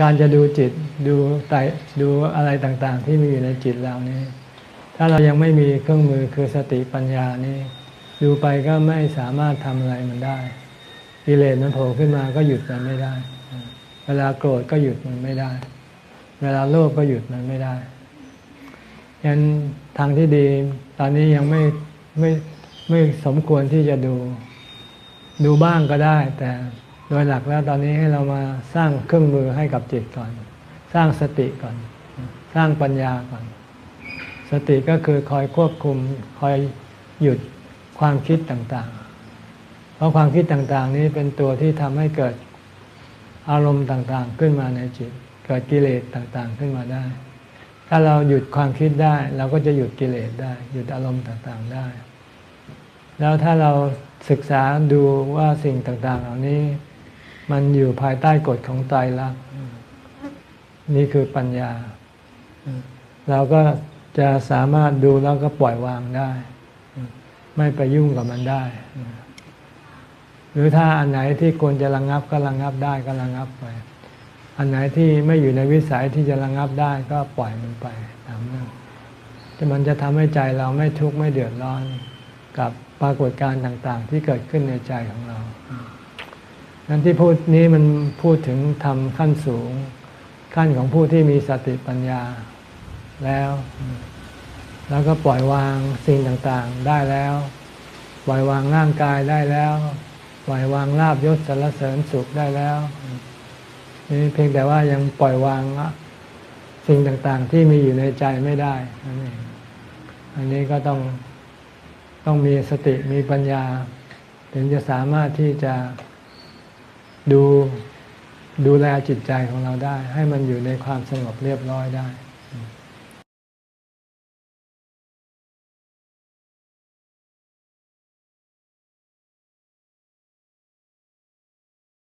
การจะดูจิตดูไตดูอะไรต่างๆ ที่มีอยู่ในจิตเรานี่ถ้าเรายังไม่มีเครื่องมือคือสติปัญญานี่ดูไปก็ไม่สามารถทำอะไรมันได้กิเลสมันโผล่ขึ้นมาก็หยุดมันไม่ได้ เวลาโกรธก็หยุดมันไม่ได้ เวลาโลภก็หยุดมันไม่ได้ยันทางที่ดีตอนนี้ยังไม่ไม่ไม่สมควรที่จะดู ดูบ้างก็ได้ แต่ โดยหลักแล้วตอนนี้ให้เรามาสร้างเครื่องมือให้กับจิตก่อน สร้างสติก่อน สร้างปัญญาก่อน สติก็คือคอยควบคุมคอยหยุดความคิดต่างๆ เพราะความคิดต่างๆ นี้เป็นตัวที่ทำให้เกิดอารมณ์ต่างๆ ขึ้นมาในจิต เกิดกิเลสต่างๆ ขึ้นมาได้ ถ้าเราหยุดความคิดได้ เราก็จะหยุดกิเลสได้ หยุดอารมณ์ต่างๆได้ แล้วถ้าเราศึกษาดูว่าสิ่งต่างๆ เหล่านี้ มันอยู่ภายใต้กฎของไตรลักษณ์นี่คือปัญญา เราก็จะสามารถดูแล้วก็ปล่อยวางได้ ไม่ไปยุ่งกับมันได้ หรือถ้าอันไหนที่ควรจะระงงับก็ระงงับได้ก็ระงงับไป อันไหนที่ไม่อยู่ในวิสัยที่จะระงงับได้ก็ปล่อยมันไปตามเรื่องจะมันจะทำให้ใจเราไม่ทุกข์ไม่เดือดร้อน กับปรากฏการณ์ต่าง ๆ ที่เกิดขึ้นในใจของเรา นั้นที่พูดนี้มันพูดถึงทำขั้นสูง ขั้นของผู้ที่มีสติปัญญาแล้ว แล้วก็ปล่อยวางสิ่งต่างๆได้แล้ว ปล่อยวางร่างกายได้แล้ว ปล่อยวางลาบยศสรรเสริญสุขได้แล้วนี่เพียงแต่ว่ายังปล่อยวางสิ่งต่างๆ ที่มีอยู่ในใจไม่ได้นั่นเองอันนี้ก็ต้องต้องมีสติมีปัญญา ถึงจะสามารถที่จะ ดูดูแลจิตใจของเราได้ ให้มันอยู่ในความสงบเรียบร้อยได้